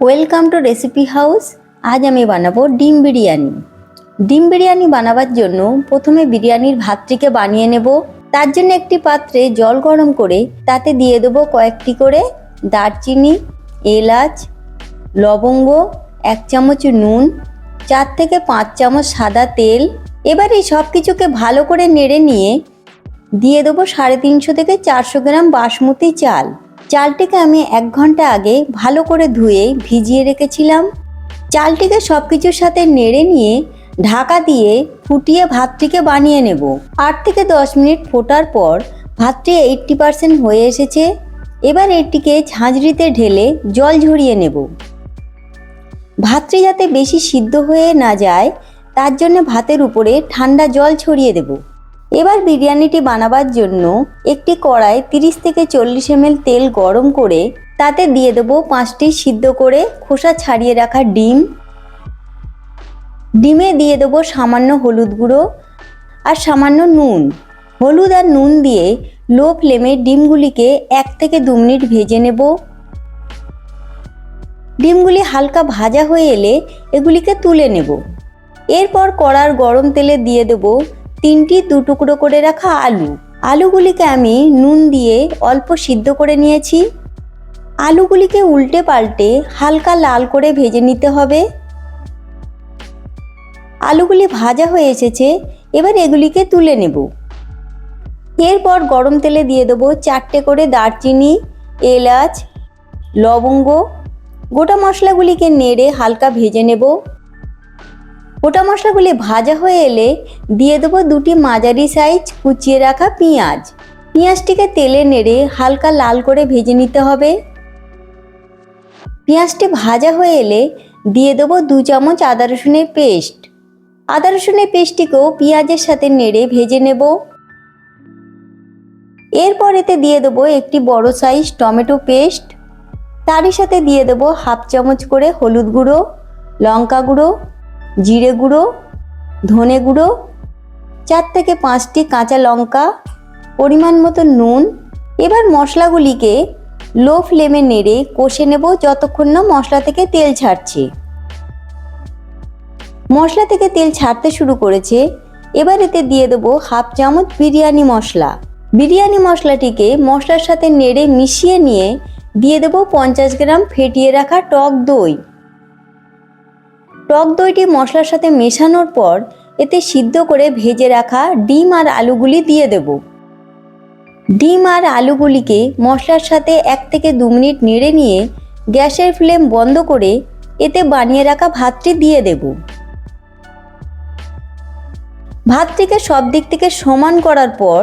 Welcome to recipe house আজ আমি বানাবো ডিম বিরিয়ানি। ডিম বিরিয়ানি বানাবার জন্য প্রথমে বিরিয়ানির ভাতটিকে বানিয়ে নেব। তার জন্য একটি পাত্রে জল গরম করে তাতে দিয়ে দেবো কয়েকটি করে দারচিনি, এলাচ, লবঙ্গ, এক চামচ নুন, চার থেকে পাঁচ চামচ সাদা তেল। এবার এই সব কিছুকে ভালো করে নেড়ে নিয়ে দিয়ে দেবো সাড়ে তিনশো থেকে চারশো গ্রাম বাসমতি চাল। চালটিকে আমি এক ঘণ্টা আগে ভালো করে ধুয়ে ভিজিয়ে রেখেছিলাম। চালটিকে সব কিছুর সাথে নেড়ে নিয়ে ঢাকা দিয়ে ফুটিয়ে ভাতটিকে বানিয়ে নেব। আট থেকে দশ মিনিট ফোটার পর ভাতটি এইট্টি পারসেন্ট হয়ে এসেছে। এবার এটিকে ঝাঁঝরিতে ঢেলে জল ঝরিয়ে নেব। ভাতটি যাতে বেশি সিদ্ধ হয়ে না যায়, তার জন্য ভাতের উপরে ঠান্ডা জল ছড়িয়ে দেব। এবার বিরিয়ানিটি বানাবার জন্য একটি কড়াই তিরিশ থেকে চল্লিশ এমএল তেল গরম করে তাতে দিয়ে দেবো পাঁচটি সিদ্ধ করে খোসা ছাড়িয়ে রাখা ডিম। ডিমে দিয়ে দেবো সামান্য হলুদ গুঁড়ো আর সামান্য নুন। হলুদ আর নুন দিয়ে লো ফ্লেমে ডিমগুলিকে এক থেকে দু মিনিট ভেজে নেব। ডিমগুলি হালকা ভাজা হয়ে এলে এগুলিকে তুলে নেব। এরপর কড়ার গরম তেলে দিয়ে দেব তিনটি দু টুকরো করে রাখা আলু। আলুগুলিকে আমি নুন দিয়ে অল্প সিদ্ধ করে নিয়েছি। আলুগুলিকে উল্টে পাল্টে হালকা লাল করে ভেজে নিতে হবে। আলুগুলি ভাজা হয়ে এসেছে, এবার এগুলিকে তুলে নেব। এরপর গরম তেলে দিয়ে দেবো চারটে করে দারচিনি, এলাচ, লবঙ্গ। গোটা মশলাগুলিকে নেড়ে হালকা ভেজে নেব। গোটা মশলাগুলি ভাজা হয়ে এলে দিয়ে দেবো দুটি মাঝারি সাইজ কুচিয়ে রাখা পেঁয়াজ। পেঁয়াজটিকে তেলে নেড়ে হালকা লাল করে ভেজে নিতে হবে। পেঁয়াজটি ভাজা হয়ে এলে দিয়ে দেবো দু চামচ আদা রসুনের পেস্ট। আদা রসুনের পেস্টটিকেও পেঁয়াজের সাথে নেড়ে ভেজে নেব। এরপর এতে দিয়ে দেবো একটি বড় সাইজ টমেটো পেস্ট। তারই সাথে দিয়ে দেবো হাফ চামচ করে হলুদ গুঁড়ো, লঙ্কা গুঁড়ো জিরে গুঁড়ো, ধনে গুঁড়ো, চার থেকে পাঁচটি কাঁচা লঙ্কা, পরিমাণ মতো নুন। এবার মশলাগুলিকে লো ফ্লেমে নেড়ে কষে নেব যতক্ষণ না মশলা থেকে তেল ছাড়ছে। মশলা থেকে তেল ছাড়তে শুরু করেছে। এবার এতে দিয়ে দেবো হাফ চামচ বিরিয়ানি মশলা। বিরিয়ানি মশলাটিকে মশলার সাথে নেড়ে মিশিয়ে নিয়ে দিয়ে দেবো পঞ্চাশ গ্রাম ফেটিয়ে রাখা টক দই। টক দইটি মশলার সাথে মেশানোর পর এতে সিদ্ধ করে ভেজে রাখা ডিম আর আলুগুলি দিয়ে দেব। ডিম আর আলুগুলিকে মশলার সাথে এক থেকে দু মিনিট নেড়ে নিয়ে গ্যাসের ফ্লেম বন্ধ করে এতে বানিয়ে রাখা ভাতটি দিয়ে দেব। ভাতটিকে সব দিক থেকে সমান করার পর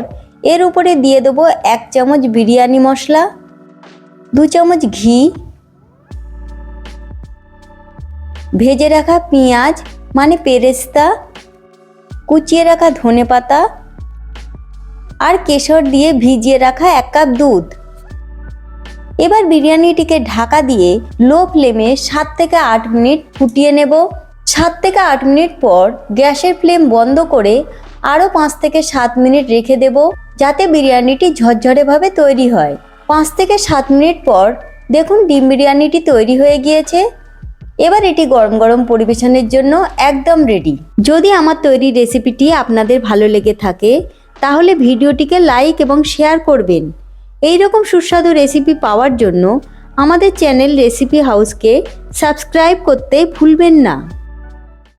এর উপরে দিয়ে দেবো এক চামচ বিরিয়ানি মশলা, দু চামচ ঘি ভেজে রাখা পেঁয়াজ মানে পেরেস্তা, কুচিয়ে রাখা ধনে পাতা আর কেশর দিয়ে ভিজিয়ে রাখা এক কাপ দুধ। এবার বিরিয়ানিটিকে ঢাকা দিয়ে লো ফ্লেমে সাত থেকে আট মিনিট ফুটিয়ে নেব। সাত থেকে আট মিনিট পর গ্যাসের ফ্লেম বন্ধ করে আরও পাঁচ থেকে সাত মিনিট রেখে দেব যাতে বিরিয়ানিটি ঝরঝরেভাবে তৈরি হয়। পাঁচ থেকে সাত মিনিট পর দেখুন ডিম বিরিয়ানিটি তৈরি হয়ে গিয়েছে। এবার এটি গরম গরম পরিবেশনের জন্য একদম রেডি যদি আমার তৈরি রেসিপিটি আপনাদের ভালো লেগে থাকে, তাহলে ভিডিওটিকে লাইক এবং শেয়ার করবেন। এই রকম সুস্বাদু রেসিপি পাওয়ার জন্য আমাদের চ্যানেল রেসিপি হাউসকে সাবস্ক্রাইব করতে ভুলবেন না।